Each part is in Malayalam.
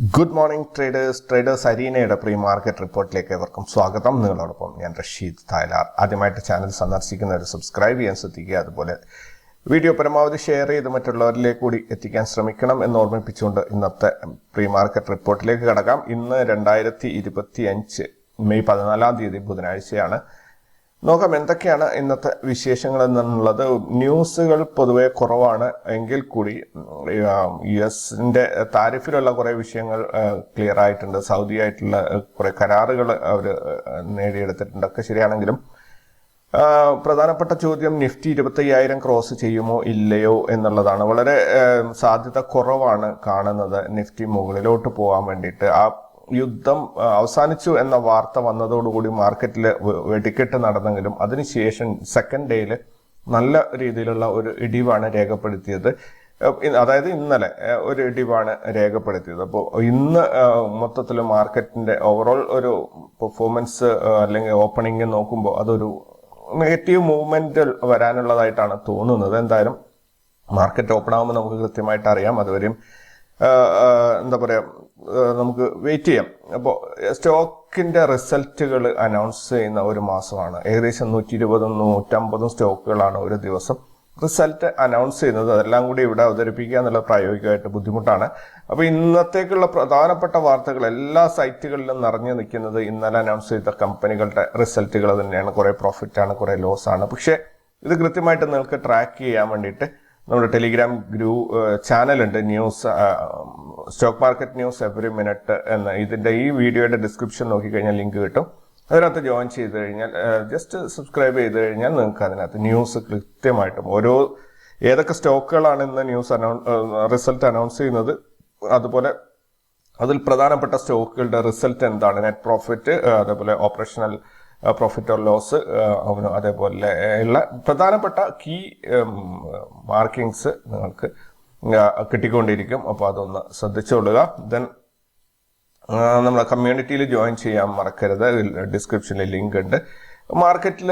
ഗുഡ് മോർണിംഗ് ട്രേഡേഴ്സ് ട്രേഡേഴ്സ് അരീനയുടെ പ്രീ മാർക്കറ്റ് റിപ്പോർട്ടിലേക്ക് ഏവർക്കും സ്വാഗതം. നിങ്ങളോടൊപ്പം ഞാൻ റഷീദ് തായ്ലാർ. ആദ്യമായിട്ട് ചാനൽ സന്ദർശിക്കുന്നവർ സബ്സ്ക്രൈബ് ചെയ്യാൻ ശ്രദ്ധിക്കുക. അതുപോലെ വീഡിയോ പരമാവധി ഷെയർ ചെയ്ത് മറ്റുള്ളവരിലേക്ക് കൂടി എത്തിക്കാൻ ശ്രമിക്കണം എന്ന് ഓർമ്മിപ്പിച്ചുകൊണ്ട് ഇന്നത്തെ പ്രീ മാർക്കറ്റ് റിപ്പോർട്ടിലേക്ക് കടക്കാം. ഇന്ന് രണ്ടായിരത്തി മെയ് പതിനാലാം തീയതി ബുധനാഴ്ചയാണ്. നോക്കാം എന്തൊക്കെയാണ് ഇന്നത്തെ വിശേഷങ്ങൾ എന്നുള്ളത് ന്യൂസുകൾ പൊതുവെ കുറവാണ്. എങ്കിൽ കൂടി യു എസിന്റെ താരിഫിലുള്ള കുറെ വിഷയങ്ങൾ ക്ലിയർ ആയിട്ടുണ്ട്. സൗദി ആയിട്ടുള്ള കുറെ കരാറുകൾ അവർ നേടിയെടുത്തിട്ടുണ്ട്. ഒക്കെ ശരിയാണെങ്കിലും പ്രധാനപ്പെട്ട ചോദ്യം നിഫ്റ്റി ഇരുപത്തയ്യായിരം ക്രോസ് ചെയ്യുമോ ഇല്ലയോ എന്നുള്ളതാണ്. വളരെ സാധ്യത കുറവാണ് കാണുന്നത് നിഫ്റ്റി മുകളിലോട്ട് പോകാൻ വേണ്ടിയിട്ട്. ആ യുദ്ധം അവസാനിച്ചു എന്ന വാർത്ത വന്നതോടുകൂടി മാർക്കറ്റിൽ വെടിക്കെട്ട് നടന്നെങ്കിലും അതിനുശേഷം സെക്കൻഡ് ഡേയിൽ നല്ല രീതിയിലുള്ള ഒരു ഇടിവാണ് രേഖപ്പെടുത്തിയത്. അതായത് ഇന്നലെ ഒരു ഇടിവാണ് രേഖപ്പെടുത്തിയത്. അപ്പോൾ ഇന്ന് മൊത്തത്തിൽ മാർക്കറ്റിന്റെ ഓവറോൾ ഒരു പെർഫോമൻസ് അല്ലെങ്കിൽ ഓപ്പണിംഗ് നോക്കുമ്പോൾ അതൊരു നെഗറ്റീവ് മൂവ്മെന്റ് വരാനുള്ളതായിട്ടാണ് തോന്നുന്നത്. എന്തായാലും മാർക്കറ്റ് ഓപ്പൺ ആകുമ്പോൾ നമുക്ക് കൃത്യമായിട്ട് അറിയാം. അതുവരെയും എന്താ പറയുക നമുക്ക് വെയിറ്റ് ചെയ്യാം. അപ്പോൾ സ്റ്റോക്കിന്റെ റിസൾട്ടുകൾ അനൗൺസ് ചെയ്യുന്ന ഒരു മാസമാണ്. ഏകദേശം നൂറ്റി ഇരുപതും നൂറ്റമ്പതും സ്റ്റോക്കുകളാണ് ഒരു ദിവസം റിസൾട്ട് അനൗൺസ് ചെയ്യുന്നത്. അതെല്ലാം കൂടി ഇവിടെ അവതരിപ്പിക്കുക എന്നുള്ള പ്രായോഗികമായിട്ട് ബുദ്ധിമുട്ടാണ്. അപ്പോൾ ഇന്നത്തേക്കുള്ള പ്രധാനപ്പെട്ട വാർത്തകൾ എല്ലാ സൈറ്റുകളിലും നിറഞ്ഞു നിൽക്കുന്നത് ഇന്നലെ അനൗൺസ് ചെയ്ത കമ്പനികളുടെ റിസൾട്ടുകൾ തന്നെയാണ്. കുറേ പ്രോഫിറ്റാണ് കുറേ ലോസാണ് പക്ഷേ ഇത് കൃത്യമായിട്ട് നിങ്ങൾക്ക് ട്രാക്ക് ചെയ്യാൻ വേണ്ടിയിട്ട് നമ്മുടെ ടെലിഗ്രാം ഗ്രൂ ചാനലുണ്ട് news stock market news every minute എന്ന ഇതിന്റെ ഈ വീഡിയോയുടെ ഡിസ്ക്രിപ്ഷൻ നോക്കിക്കഴിഞ്ഞാൽ ലിങ്ക് കിട്ടും. അതിനകത്ത് ജോയിൻ ചെയ്ത് കഴിഞ്ഞാൽ ജസ്റ്റ് സബ്സ്ക്രൈബ് ചെയ്ത് കഴിഞ്ഞാൽ നിങ്ങൾക്ക് അതിനകത്ത് ന്യൂസ് കൃത്യമായിട്ടും ഓരോ ഏതൊക്കെ സ്റ്റോക്കുകളാണ് ഇന്ന് ന്യൂസ് അനൗ റിസൾട്ട് അനൗൺസ് ചെയ്യുന്നത് അതുപോലെ അതിൽ പ്രധാനപ്പെട്ട സ്റ്റോക്കുകളുടെ റിസൾട്ട് എന്താണ് നെറ്റ് പ്രോഫിറ്റ് അതേപോലെ ഓപ്പറേഷണൽ പ്രോഫിറ്റ് ഓർ ലോസ് അതേപോലെ ഉള്ള പ്രധാനപ്പെട്ട കീ മാർക്കിങ്സ് നിങ്ങൾക്ക് കിട്ടിക്കൊണ്ടിരിക്കും. അപ്പോൾ അതൊന്ന് ശ്രദ്ധിച്ചുകൊള്ളുക ദെൻ നമ്മളെ കമ്മ്യൂണിറ്റിയിൽ ജോയിൻ ചെയ്യാൻ മറക്കരുത്. ഡിസ്ക്രിപ്ഷനിൽ ലിങ്ക് ഉണ്ട്. മാർക്കറ്റിൽ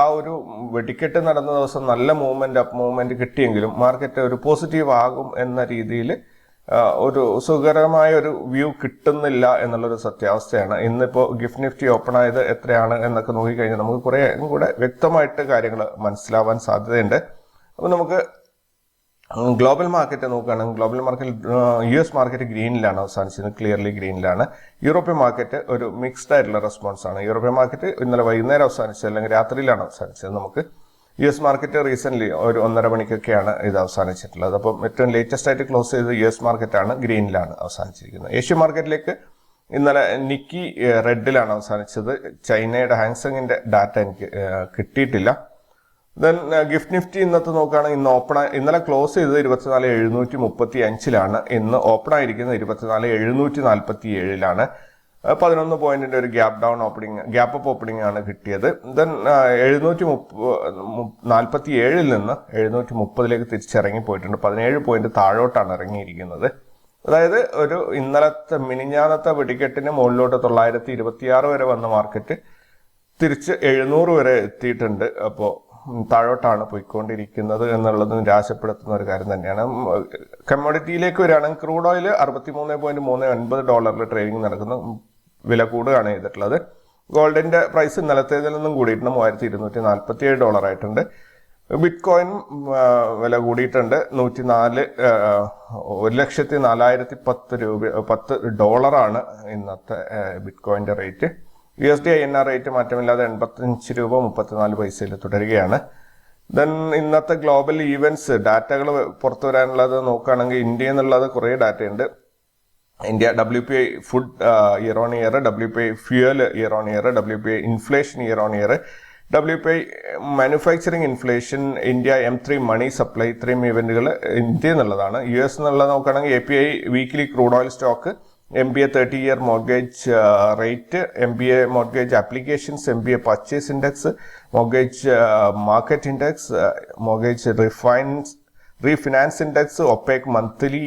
ആ ഒരു വെടിക്കെട്ട് നടന്ന ദിവസം നല്ല മൂവ്മെന്റ് അപ്പ് മൂവ്മെന്റ് കിട്ടിയെങ്കിലും മാർക്കറ്റ് ഒരു പോസിറ്റീവ് ആകും എന്ന രീതിയിൽ ഒരു സുഖകരമായ ഒരു വ്യൂ കിട്ടുന്നില്ല എന്നുള്ളൊരു സത്യാവസ്ഥയാണ്. ഇന്നിപ്പോൾ ഗിഫ്റ്റ് നിഫ്റ്റി ഓപ്പൺ ആയത് എത്രയാണ് എന്നൊക്കെ നോക്കിക്കഴിഞ്ഞാൽ നമുക്ക് കുറേ കൂടെ വ്യക്തമായിട്ട് കാര്യങ്ങൾ മനസ്സിലാവാൻ സാധ്യതയുണ്ട്. അപ്പോൾ നമുക്ക് ഗ്ലോബൽ മാർക്കറ്റ് നോക്കുകയാണെങ്കിൽ global market U S market ഗ്രീനിലാണ് അവസാനിച്ചത് ക്ലിയർലി ഗ്രീനിലാണ്. യൂറോപ്യൻ മാർക്കറ്റ് ഒരു മിക്സ്ഡ് ആയിട്ടുള്ള റെസ്പോൺസ് ആണ് യൂറോപ്യൻ മാർക്കറ്റ് ഇന്നലെ വൈകുന്നേരം അവസാനിച്ചത് അല്ലെങ്കിൽ രാത്രിയിലാണ് അവസാനിച്ചത് നമുക്ക്. യു എസ് മാർക്കറ്റ് റീസെന്റ് ഒരു ഒന്നര മണിക്കൊക്കെയാണ് ഇത് അവസാനിച്ചിട്ടുള്ളത്. അപ്പം ഏറ്റവും ലേറ്റസ്റ്റ് ആയിട്ട് ക്ലോസ് ചെയ്ത് യു എസ് മാർക്കറ്റാണ് ഗ്രീനിലാണ് അവസാനിച്ചിരിക്കുന്നത്. ഏഷ്യൻ മാർക്കറ്റിലേക്ക് ഇന്നലെ നിക്കി റെഡിലാണ് അവസാനിച്ചത്. ചൈനയുടെ ഹാങ്സങ്ങിന്റെ ഡാറ്റ എനിക്ക് കിട്ടിയിട്ടില്ല. ദെൻ ഗിഫ്റ്റ് നിഫ്റ്റി ഇന്നത്തെ നോക്കുകയാണെങ്കിൽ ഇന്ന് ഓപ്പൺ ഇന്നലെ ക്ലോസ് ചെയ്തത് ഇരുപത്തിനാല് എഴുന്നൂറ്റി മുപ്പത്തി അഞ്ചിലാണ് ഇന്ന് ഓപ്പൺ ആയിരിക്കുന്നത് ഇരുപത്തിനാല് എഴുന്നൂറ്റി നാൽപ്പത്തി ഏഴിലാണ് പതിനൊന്ന് പോയിന്റിന്റെ ഒരു gap down opening gap up opening ആണ് കിട്ടിയത്. ദെൻ എഴുന്നൂറ്റി നാൽപ്പത്തി ഏഴിൽ നിന്ന് എഴുന്നൂറ്റി മുപ്പതിലേക്ക് തിരിച്ചിറങ്ങി പോയിട്ടുണ്ട് പതിനേഴ് പോയിന്റ് താഴോട്ടാണ് ഇറങ്ങിയിരിക്കുന്നത്. അതായത് ഒരു ഇന്നലത്തെ മിനിഞ്ഞാന്നത്തെ വെടിക്കെട്ടിന് മുകളിലോട്ട് തൊള്ളായിരത്തി ഇരുപത്തിയാറ് വരെ വന്ന മാർക്കറ്റ് തിരിച്ച് എഴുന്നൂറ് വരെ എത്തിയിട്ടുണ്ട്. അപ്പോൾ താഴോട്ടാണ് പോയിക്കൊണ്ടിരിക്കുന്നത് എന്നുള്ളത് നിരാശപ്പെടുത്തുന്ന ഒരു കാര്യം തന്നെയാണ്. കമ്മോഡിറ്റിയിലേക്ക് വരികയാണെങ്കിൽ ക്രൂഡ് ഓയിൽ അറുപത്തി മൂന്ന് പോയിന്റ് മൂന്ന് ഒൻപത് ഡോളറിൽ ട്രേഡിംഗ് നടക്കുന്നു. വില കൂടുകയാണ് ചെയ്തിട്ടുള്ളത്. ഗോൾഡിന്റെ പ്രൈസ് ഇന്നലത്തേതിൽ നിന്നും കൂടിയിട്ടുണ്ട്. മൂവായിരത്തി ഇരുന്നൂറ്റി നാൽപ്പത്തി ഏഴ് ഡോളർ ആയിട്ടുണ്ട് ബിറ്റ് കോയിൻ വില കൂടിയിട്ടുണ്ട്. നൂറ്റി നാല് ഒരു ലക്ഷത്തി നാലായിരത്തി പത്ത് രൂപ പത്ത് ഡോളറാണ് ഇന്നത്തെ ബിറ്റ് കോയിന്റെ rate U S D I N R rate മാറ്റമില്ലാതെ എൺപത്തഞ്ച് രൂപ മുപ്പത്തിനാല് പൈസയിൽ തുടരുകയാണ്. ദെൻ ഇന്നത്തെ ഗ്ലോബൽ ഈവൻസ് ഡാറ്റകൾ പുറത്തു വരാനുള്ളത് നോക്കുകയാണെങ്കിൽ ഇന്ത്യ എന്നുള്ളത് കുറേ ഡാറ്റയുണ്ട് India W P I food year on year W P I fuel year on year W P I inflation year on year W P I manufacturing inflation India M three money supply ഇത്രയും ഇവന്റുകൾ ഇന്ത്യ എന്നുള്ളതാണ്. യു എസ് എന്നുള്ളത് നോക്കുകയാണെങ്കിൽ A P I weekly crude oil stock M B A thirty year mortgage rate M B A mortgage applications M B A purchase index mortgage market index mortgage refines refinance index OPEC monthly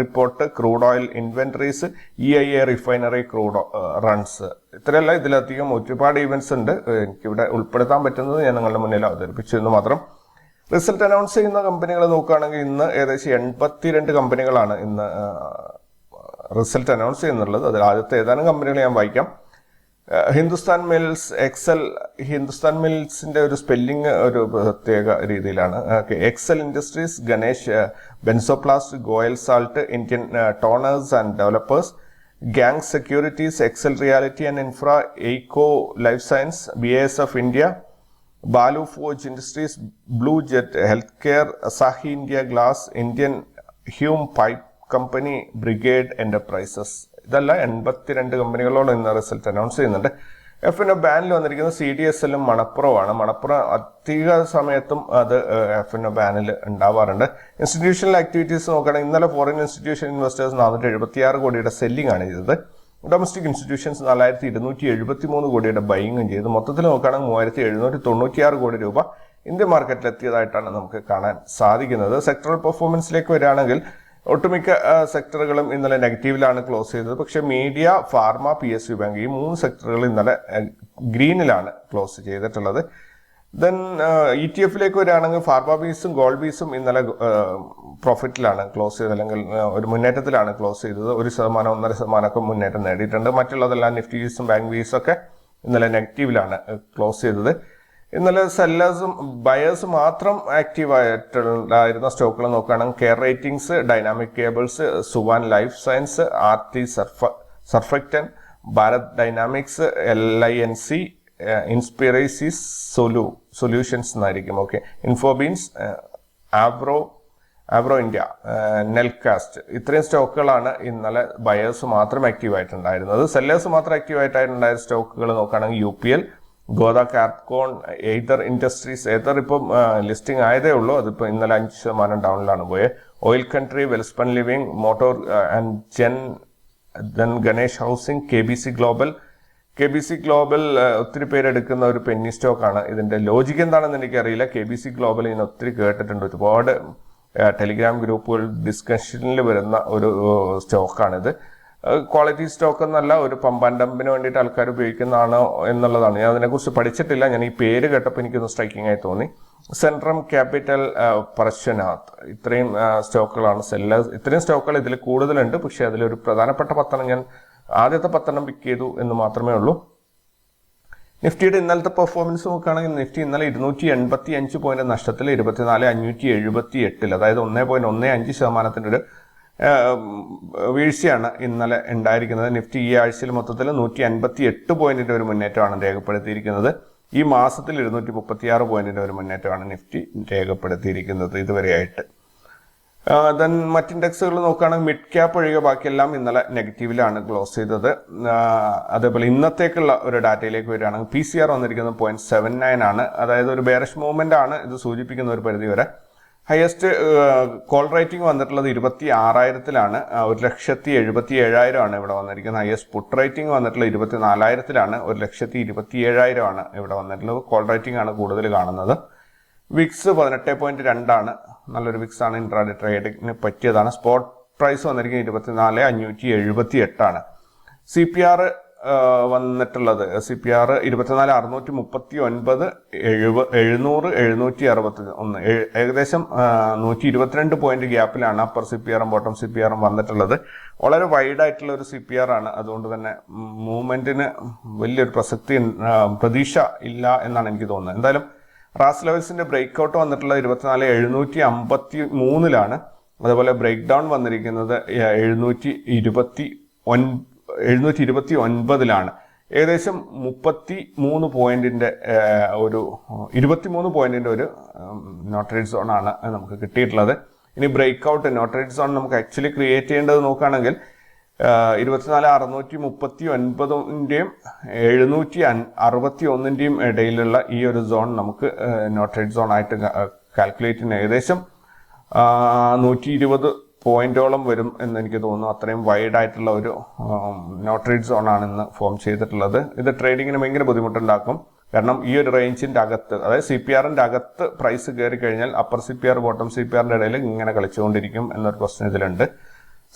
report crude oil inventories E I A refinery crude runs ഇത്രയല്ല ഇതിലധികം ഒരുപാട് ഈവൻസ് ഉണ്ട്. എനിക്കിവിടെ ഉൾപ്പെടുത്താൻ പറ്റുന്നത് ഞാൻ നിങ്ങളുടെ മുന്നിൽ അവതരിപ്പിച്ചു എന്ന് മാത്രം. റിസൾട്ട് അനൗൺസ് ചെയ്യുന്ന കമ്പനികൾ നോക്കുകയാണെങ്കിൽ ഇന്ന് ഏകദേശം എൺപത്തിരണ്ട് കമ്പനികളാണ് ഇന്ന് റിസൾട്ട് അനൗൺസ് ചെയ്യുന്നുള്ളത്. അതിൽ ആദ്യത്തെ ഏതാനും കമ്പനികൾ ഞാൻ വായിക്കാം. ഹിന്ദുസ്ഥാൻ മിൽസ് എക്സൽ ഹിന്ദുസ്ഥാൻ മിൽസിന്റെ ഒരു സ്പെല്ലിംഗ് ഒരു പ്രത്യേക രീതിയിലാണ്. Excel industries Ganesh Benzoplast Goyal salt Indian toners and developers gang securities Excel reality and infra Eiko life science B S F India Balu forge industries blue jet health care Asahi India glass Indian Hume pipe company brigade enterprises. ഇതല്ല എൺപത്തിരണ്ട് കമ്പനികളോട് ഇന്ന് റിസൾട്ട് അനൗൺസ് ചെയ്യുന്നുണ്ട്. എഫ് എൻ ബാനിൽ വന്നിരിക്കുന്നത് സി ഡി എസ് എല്ലും മണപ്പുറമാണ് മണപ്പുറം അധിക സമയത്തും അത് എഫ് എൻ ബാനിൽ ഉണ്ടാവാറുണ്ട്. ഇൻസ്റ്റിറ്റ്യൂഷണൽ ആക്ടിവിറ്റീസ് നോക്കുകയാണെങ്കിൽ ഇന്നലെ ഫോറിൻ ഇൻസ്റ്റിറ്റ്യൂഷൻ ഇൻവെസ്റ്റേഴ്സ് നാനൂറ്റി എഴുപത്തിയാറ് കോടിയുടെ സെല്ലിംഗ് ആണ് ചെയ്തത്. ഡൊമസ്റ്റിക് ഇൻസ്റ്റിറ്റ്യൂഷൻസ് നാലായിരത്തി ഇരുന്നൂറ്റി എഴുപത്തി മൂന്ന് കോടിയുടെ ബൈങ്ങും ചെയ്തു. മൊത്തത്തിൽ നോക്കുകയാണെങ്കിൽ മൂവായിരത്തി എഴുന്നൂറ്റി തൊണ്ണൂറ്റിയാറ് കോടി രൂപ ഇന്ത്യ മാർക്കറ്റിൽ എത്തിയതായിട്ടാണ് നമുക്ക് കാണാൻ സാധിക്കുന്നത്. സെക്ടറൽ പെർഫോമൻസിലേക്ക് വരികയാണെങ്കിൽ ഒട്ടുമിക്ക സെക്ടറുകളും ഇന്നലെ നെഗറ്റീവിലാണ് ക്ലോസ് ചെയ്തത്. പക്ഷേ media pharma P S U bank ഈ മൂന്ന് സെക്ടറുകൾ ഇന്നലെ ഗ്രീനിലാണ് ക്ലോസ് ചെയ്തിട്ടുള്ളത്. ദെൻ ഇ ടി എഫിലേക്ക് വരികയാണെങ്കിൽ ഫാർമ ബീസും ഗോൾഡ് ബീസും ഇന്നലെ പ്രോഫിറ്റിലാണ് ക്ലോസ് ചെയ്തത്. അല്ലെങ്കിൽ ഒരു മുന്നേറ്റത്തിലാണ് ക്ലോസ് ചെയ്തത്. ഒരു ശതമാനം ഒന്നര ശതമാനമൊക്കെ മുന്നേറ്റം നേടിയിട്ടുണ്ട്. മറ്റുള്ളതെല്ലാം നിഫ്റ്റി ബീസും ബാങ്ക് ബീസും ഒക്കെ ഇന്നലെ നെഗറ്റീവിലാണ് ക്ലോസ് ചെയ്തത്. ഇന്നലെ സെല്ലേഴ്സും ബയേഴ്സ് മാത്രം ആക്റ്റീവ് ആയിട്ടുണ്ടായിരുന്ന സ്റ്റോക്കുകൾ നോക്കുകയാണെങ്കിൽ care ratings dynamic cables Suven life science Aarti സർഫ surfactant Bharat dynamics L I N C Inspirisys സൊലു solutions എന്നായിരിക്കും. ഓക്കെ. Infobeans ആബ്രോ ആബ്രോ India Nelcast. ഇത്രയും സ്റ്റോക്കുകളാണ് ഇന്നലെ ബയേഴ്സ് മാത്രം ആക്റ്റീവ് ആയിട്ടുണ്ടായിരുന്നത് സെല്ലേഴ്സ് മാത്രം ആക്റ്റീവ് ആയിട്ടുണ്ടായ സ്റ്റോക്കുകൾ നോക്കുകയാണെങ്കിൽ U P L Godha Cabcon Aether industries Aether ഇപ്പം ലിസ്റ്റിംഗ് ആയതേ ഉള്ളൂ. അതിപ്പോൾ ഇന്നലെ അഞ്ച് ശതമാനം ഡൗണിലാണ് പോയത് oil country Welspun living motor and gen then Ganesh housing K B C global. K B C global ഒത്തിരി പേരെടുക്കുന്ന ഒരു പെന്നി സ്റ്റോക്കാണ്. ഇതിന്റെ ലോജിക്ക് എന്താണെന്ന് എനിക്കറിയില്ല. കെ ബി സി ഗ്ലോബൽ ഇതിന് ഒത്തിരി കേട്ടിട്ടുണ്ട്. ഒരുപാട് ടെലിഗ്രാം ഗ്രൂപ്പുകൾ ഡിസ്കഷനിൽ വരുന്ന ഒരു സ്റ്റോക്കാണിത്. ക്വാളിറ്റി സ്റ്റോക്ക് എന്നല്ല ഒരു പമ്പാൻ ഡമ്പിന് വേണ്ടിയിട്ട് ആൾക്കാർ ഉപയോഗിക്കുന്നതാണ് എന്നുള്ളതാണ്. ഞാൻ അതിനെക്കുറിച്ച് പഠിച്ചിട്ടില്ല. ഞാൻ ഈ പേര് കേട്ടപ്പോൾ എനിക്കൊന്ന് സ്ട്രൈക്കിംഗ് ആയി തോന്നി. സെൻട്രം ക്യാപിറ്റൽ പർശ്വനാഥ് ഇത്രയും സ്റ്റോക്കുകളാണ് സെല്ലേഴ്സ് ഇത്രയും സ്റ്റോക്കുകൾ ഇതിൽ കൂടുതലുണ്ട്. പക്ഷേ അതിലൊരു പ്രധാനപ്പെട്ട പത്തെണ്ണം ഞാൻ ആദ്യത്തെ പത്തെണ്ണം പിക്ക് ചെയ്തു എന്ന് മാത്രമേ ഉള്ളൂ. നിഫ്റ്റിയുടെ ഇന്നലത്തെ പെർഫോമൻസ് നോക്കുകയാണെങ്കിൽ നിഫ്റ്റി ഇന്നലെ ഇരുന്നൂറ്റി എൺപത്തി അഞ്ച് പോയിന്റ് നഷ്ടത്തിൽ ഇരുപത്തിനാല് അഞ്ഞൂറ്റി എഴുപത്തി എട്ടിൽ അതായത് ഒന്നേ പോയിന്റ് ഒന്നേ അഞ്ച് ശതമാനത്തിന്റെ ഒരു വീഴ്ചയാണ് ഇന്നലെ ഉണ്ടായിരിക്കുന്നത്. നിഫ്റ്റി ഈ ആഴ്ചയിൽ മൊത്തത്തിൽ നൂറ്റി അൻപത്തി എട്ട് പോയിന്റിന്റെ ഒരു മുന്നേറ്റമാണ് രേഖപ്പെടുത്തിയിരിക്കുന്നത്. ഈ മാസത്തിൽ ഇരുന്നൂറ്റി മുപ്പത്തി ആറ് പോയിന്റിന്റെ ഒരു മുന്നേറ്റമാണ് നിഫ്റ്റി രേഖപ്പെടുത്തിയിരിക്കുന്നത് ഇതുവരെയായിട്ട്. ദെൻ മറ്റ് ഇൻഡെക്സുകൾ നോക്കുകയാണെങ്കിൽ മിഡ് ക്യാപ്പ് ഒഴികെ ബാക്കിയെല്ലാം ഇന്നലെ നെഗറ്റീവിലാണ് ക്ലോസ് ചെയ്തത്. അതേപോലെ ഇന്നത്തേക്കുള്ള ഒരു ഡാറ്റയിലേക്ക് വരികയാണെങ്കിൽ പി സി ആർ വന്നിരിക്കുന്നത് പോയിന്റ് സെവൻ നയൻ ആണ്. അതായത് ഒരു ബേറിഷ് മൂവ്മെന്റ് ആണ് ഇത് സൂചിപ്പിക്കുന്ന ഒരു പരിധി വരെ ഹയസ്റ്റ് കോൾ റേറ്റിംഗ് വന്നിട്ടുള്ളത് ഇരുപത്തി ആറായിരത്തിലാണ് ഒരു ലക്ഷത്തി എഴുപത്തി ഏഴായിരം ആണ് ഇവിടെ വന്നിരിക്കുന്നത്. ഹയസ്റ്റ് പുട്ട് റേറ്റിംഗ് വന്നിട്ടുള്ളത് ഇരുപത്തി നാലായിരത്തിലാണ് ഒരു ലക്ഷത്തി ഇരുപത്തി ഏഴായിരം ആണ് ഇവിടെ വന്നിട്ടുള്ളത്. കോൾ റേറ്റിംഗ് ആണ് കൂടുതൽ കാണുന്നത്. വിക്സ് പതിനെട്ട് പോയിന്റ് രണ്ടാണ്. നല്ലൊരു വിക്സ് ആണ് ഇൻട്രാഡേ ട്രേഡിങ്ങിന് പറ്റിയതാണ്. സ്പോട്ട് പ്രൈസ് വന്നിരിക്കുന്നത് ഇരുപത്തിനാല് അഞ്ഞൂറ്റി എഴുപത്തി എട്ടാണ് സി പി ആർ വന്നിട്ടുള്ളത്. സി പി ആർ ഇരുപത്തിനാല് അറുന്നൂറ്റി മുപ്പത്തി ഒൻപത് എഴുപ എഴുന്നൂറ് എഴുന്നൂറ്റി അറുപത്തി ഒന്ന് ഏകദേശം നൂറ്റി ഇരുപത്തിരണ്ട് പോയിന്റ് ഗ്യാപ്പിലാണ് അപ്പർ സി പി ആറും ബോട്ടം സി പി ആറും വന്നിട്ടുള്ളത്. വളരെ വൈഡ് ആയിട്ടുള്ള ഒരു സി പി ആർ ആണ് അതുകൊണ്ട് തന്നെ മൂവ്മെന്റിന് വലിയൊരു പ്രസക്തി പ്രതീക്ഷ ഇല്ല എന്നാണ് എനിക്ക് തോന്നുന്നത്. എന്തായാലും റാസ് ലെവൽസിന്റെ ബ്രേക്ക് ഔട്ട് വന്നിട്ടുള്ളത് ഇരുപത്തിനാല് എഴുന്നൂറ്റി അമ്പത്തി മൂന്നിലാണ് അതേപോലെ ബ്രേക്ക് ഡൗൺ വന്നിരിക്കുന്നത് എഴുന്നൂറ്റി ഇരുപത്തി ഒൻ എഴുന്നൂറ്റി ഇരുപത്തി ഒൻപതിലാണ് ഏകദേശം മുപ്പത്തി മൂന്ന് പോയിന്റിന്റെ ഒരു ഇരുപത്തി മൂന്ന് പോയിന്റിന്റെ ഒരു നോട്ടറേറ്റ് സോൺ ആണ് നമുക്ക് കിട്ടിയിട്ടുള്ളത്. ഇനി break out no trade zone നമുക്ക് ആക്ച്വലി ക്രിയേറ്റ് ചെയ്യേണ്ടത് നോക്കുകയാണെങ്കിൽ ഇരുപത്തിനാല് അറുന്നൂറ്റി മുപ്പത്തി ഒൻപതിന്റെയും എഴുന്നൂറ്റി അറുപത്തി ഒന്നിന്റെയും ഇടയിലുള്ള ഈ ഒരു സോൺ നമുക്ക് നോട്ടറേറ്റ് സോൺ ആയിട്ട് കാൽക്കുലേറ്റ് ചെയ്യുന്ന ഏകദേശം നൂറ്റി ഇരുപത് പോയിന്റോളം വരും എന്ന് എനിക്ക് തോന്നുന്നു. അത്രയും വൈഡ് ആയിട്ടുള്ള ഒരു സോൺ ആണ് ഇന്ന് ഫോം ചെയ്തിട്ടുള്ളത്. ഇത് ട്രേഡിങ്ങിന് ഭയങ്കര ബുദ്ധിമുട്ടുണ്ടാക്കും. കാരണം ഈ ഒരു റേഞ്ചിന്റെ അകത്ത് അതായത് സി പി ആറിന്റെ അകത്ത് പ്രൈസ് കയറി കഴിഞ്ഞാൽ upper C P R bottom C P ആറിന്റെ ഇടയിൽ ഇങ്ങനെ കളിച്ചുകൊണ്ടിരിക്കും എന്നൊരു ക്വസ്റ്റൻ ഇതിലുണ്ട്.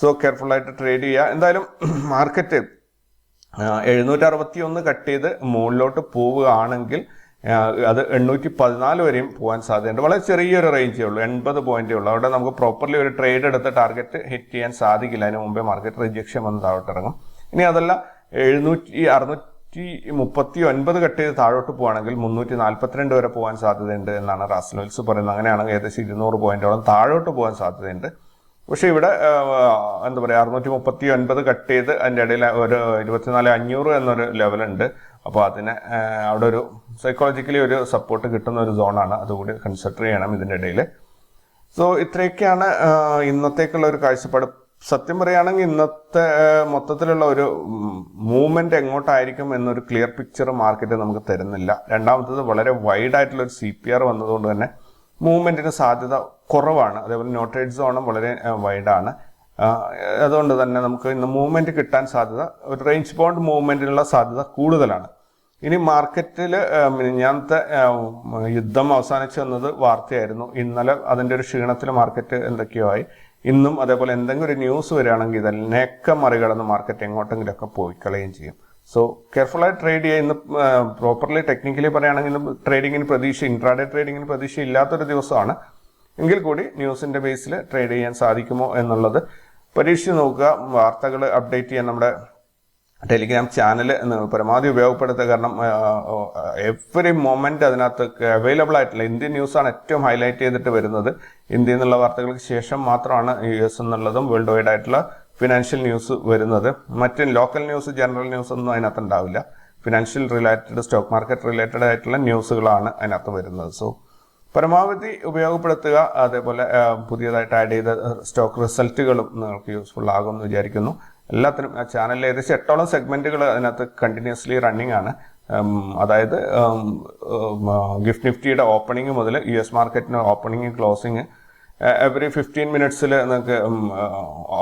സോ കെയർഫുൾ ആയിട്ട് ട്രേഡ് ചെയ്യുക. എന്തായാലും മാർക്കറ്റ് എഴുന്നൂറ്റി അറുപത്തി ഒന്ന് കട്ട് ചെയ്ത് മുകളിലോട്ട് പോവുകയാണെങ്കിൽ അത് എണ്ണൂറ്റി പതിനാല് വരെയും പോകാൻ സാധ്യതയുണ്ട്. വളരെ ചെറിയൊരു റേഞ്ചേ ഉള്ളൂ എൺപത് പോയിന്റേ ഉള്ളൂ. അവിടെ നമുക്ക് പ്രോപ്പർലി ഒരു ട്രേഡ് എടുത്ത് ടാർഗറ്റ് ഹിറ്റ് ചെയ്യാൻ സാധിക്കില്ല. അതിന് മുമ്പേ മാർക്കറ്റ് റിജക്ഷൻ വന്ന് താഴോട്ട് ഇറങ്ങും. ഇനി അതല്ല എഴുന്നൂറ്റി അറുന്നൂറ്റി മുപ്പത്തി ഒൻപത് കട്ട് ചെയ്ത് താഴോട്ട് പോകുകയാണെങ്കിൽ മുന്നൂറ്റി നാൽപ്പത്തിരണ്ട് വരെ പോകാൻ സാധ്യതയുണ്ട് എന്നാണ് റാസ്ലോൽസ് പറയുന്നത്. അങ്ങനെയാണെങ്കിൽ ഏകദേശം ഇരുന്നൂറ് പോയിന്റോളം താഴോട്ട് പോകാൻ സാധ്യതയുണ്ട്. പക്ഷേ ഇവിടെ എന്താ പറയുക അറുന്നൂറ്റി മുപ്പത്തി ഒൻപത് കട്ട് ചെയ്ത് അതിന്റെ ഇടയിൽ ഒരു ഇരുപത്തിനാല് അഞ്ഞൂറ് എന്നൊരു ലെവലുണ്ട് അപ്പോൾ അതിന് അവിടെ ഒരു സൈക്കോളജിക്കലി ഒരു സപ്പോർട്ട് കിട്ടുന്ന ഒരു സോണാണ് അതുകൂടി കൺസിഡർ ചെയ്യണം ഇതിന്റെ ഇടയിൽ സോ ഇത്രയൊക്കെയാണ് ഇന്നത്തേക്കുള്ള ഒരു കാഴ്ചപ്പാട്. സത്യം പറയുകയാണെങ്കിൽ ഇന്നത്തെ മൊത്തത്തിലുള്ള ഒരു മൂവ്മെന്റ് എങ്ങോട്ടായിരിക്കും എന്നൊരു ക്ലിയർ പിക്ചർ മാർക്കറ്റ് നമുക്ക് തരുന്നില്ല. രണ്ടാമത്തത് വളരെ വൈഡ് ആയിട്ടുള്ള ഒരു സി പി ആർ വന്നതുകൊണ്ട് തന്നെ മൂവ്മെന്റിന് സാധ്യത കുറവാണ്. അതേപോലെ നോട്ടേഡ് സോണും വളരെ വൈഡാണ് അതുകൊണ്ട് തന്നെ നമുക്ക് ഇന്ന് മൂവ്മെന്റ് കിട്ടാൻ സാധ്യത ഒരു റേഞ്ച് ബോണ്ട് മൂവ്മെന്റിനുള്ള സാധ്യത കൂടുതലാണ്. ഇനി മാർക്കറ്റിൽ ഞാനത്തെ യുദ്ധം അവസാനിച്ചു വന്നത് വാർത്തയായിരുന്നു. ഇന്നലെ അതിന്റെ ഒരു ക്ഷീണത്തിൽ മാർക്കറ്റ് എന്തൊക്കെയോ ആയി. ഇന്നും അതേപോലെ എന്തെങ്കിലും ഒരു ന്യൂസ് വരികയാണെങ്കിൽ ഇതിനെയൊക്കെ മറികടന്ന് മാർക്കറ്റ് എങ്ങോട്ടെങ്കിലുമൊക്കെ പോയി കളയുകയും ചെയ്യും സോ കെയർഫുള്ളായി ട്രേഡ് ചെയ്യുക. ഇന്ന് പ്രോപ്പർലി ടെക്നിക്കലി പറയുകയാണെങ്കിൽ ട്രേഡിങ്ങിന് പ്രതീക്ഷ ഇൻട്രാഡേ ട്രേഡിങ്ങിന് പ്രതീക്ഷ ഇല്ലാത്തൊരു ദിവസമാണ്. എങ്കിൽ കൂടി ന്യൂസിന്റെ ബേസിൽ ട്രേഡ് ചെയ്യാൻ സാധിക്കുമോ എന്നുള്ളത് പരീക്ഷിച്ച് നോക്കുക. വാർത്തകൾ അപ്ഡേറ്റ് ചെയ്യാൻ നമ്മുടെ ടെലിഗ്രാം ചാനൽ പരമാവധി ഉപയോഗപ്പെടുത്തുക. കാരണം എവറി മൊമെന്റ് അതിനകത്ത് അവൈലബിൾ ആയിട്ടുള്ള ഇന്ത്യൻ ന്യൂസാണ് ഏറ്റവും ഹൈലൈറ്റ് ചെയ്തിട്ട് വരുന്നത്. ഇന്ത്യയിൽ നിന്നുള്ള വാർത്തകൾക്ക് ശേഷം മാത്രമാണ് യു എസ് എന്നുള്ളതും വേൾഡ് വൈഡ് ആയിട്ടുള്ള ഫിനാൻഷ്യൽ ന്യൂസ് വരുന്നത്. മറ്റ് ലോക്കൽ ന്യൂസ് ജനറൽ ന്യൂസ് ഒന്നും അതിനകത്ത് ഉണ്ടാവില്ല. Financial related stock market related ആയിട്ടുള്ള ന്യൂസുകളാണ് അതിനകത്ത് വരുന്നത്. സോ പരമാവധി ഉപയോഗപ്പെടുത്തുക. അതേപോലെ പുതിയതായിട്ട് ആഡ് ചെയ്ത സ്റ്റോക്ക് റിസൾട്ടുകളും നിങ്ങൾക്ക് യൂസ്ഫുൾ ആകുമെന്ന് വിചാരിക്കുന്നു. എല്ലാത്തിനും ആ ചാനലിൽ ഏകദേശം എട്ടോളം സെഗ്മെന്റുകൾ അതിനകത്ത് കണ്ടിന്യൂസ്ലി റണ്ണിങ് ആണ്. അതായത് ഗിഫ്റ്റ് നിഫ്റ്റിയുടെ ഓപ്പണിംഗ് മുതൽ യു എസ് മാർക്കറ്റിന് ഓപ്പണിംഗ് ക്ലോസിങ് എവറി ഫിഫ്റ്റീൻ മിനിറ്റ്സിൽ നിങ്ങൾക്ക്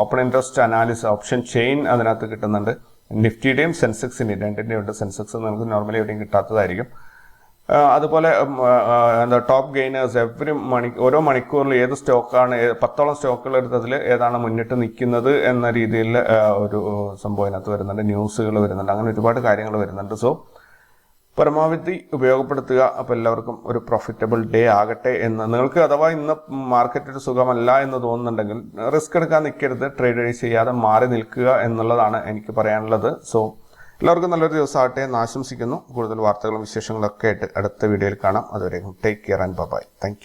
open interest analysis option chain അതിനകത്ത് കിട്ടുന്നുണ്ട്. നിഫ്റ്റിയുടെയും സെൻസെക്സിന്റെയും രണ്ടിന്റെയും ഉണ്ട്. സെൻസെക്സ് നിങ്ങൾക്ക് നോർമലി എവിടെയും കിട്ടാത്തതായിരിക്കും. അതുപോലെ എന്താ ടോപ്പ് ഗെയിനേഴ്സ് എവറി മണി ഓരോ മണിക്കൂറിൽ ഏത് സ്റ്റോക്കാണ് പത്തോളം സ്റ്റോക്കുകൾ എടുത്തതിൽ ഏതാണ് മുന്നിട്ട് നിൽക്കുന്നത് എന്ന രീതിയിൽ ഒരു സംഭവം അതിനകത്ത് വരുന്നുണ്ട്. ന്യൂസുകൾ വരുന്നുണ്ട്. അങ്ങനെ ഒരുപാട് കാര്യങ്ങൾ വരുന്നുണ്ട്. സോ പരമാവധി ഉപയോഗപ്പെടുത്തുക. അപ്പോൾ എല്ലാവർക്കും ഒരു പ്രോഫിറ്റബിൾ ഡേ ആകട്ടെ എന്ന്. നിങ്ങൾക്ക് അഥവാ ഇന്ന് മാർക്കറ്റ് ഒരു സുഖമല്ല എന്ന് തോന്നുന്നുണ്ടെങ്കിൽ റിസ്ക് എടുക്കാൻ നിൽക്കരുത്. ട്രേഡ് ചെയ്യാതെ മാറി നിൽക്കുക എന്നുള്ളതാണ് എനിക്ക് പറയാനുള്ളത്. സോ എല്ലാവർക്കും നല്ലൊരു ദിവസം എന്ന് ആശംസിക്കുന്നു. കൂടുതൽ വാർത്തകളും വിശേഷങ്ങളൊക്കെ ആയിട്ട് അടുത്ത വീഡിയോയിൽ കാണാം. അതുവരെയും take care and bye thank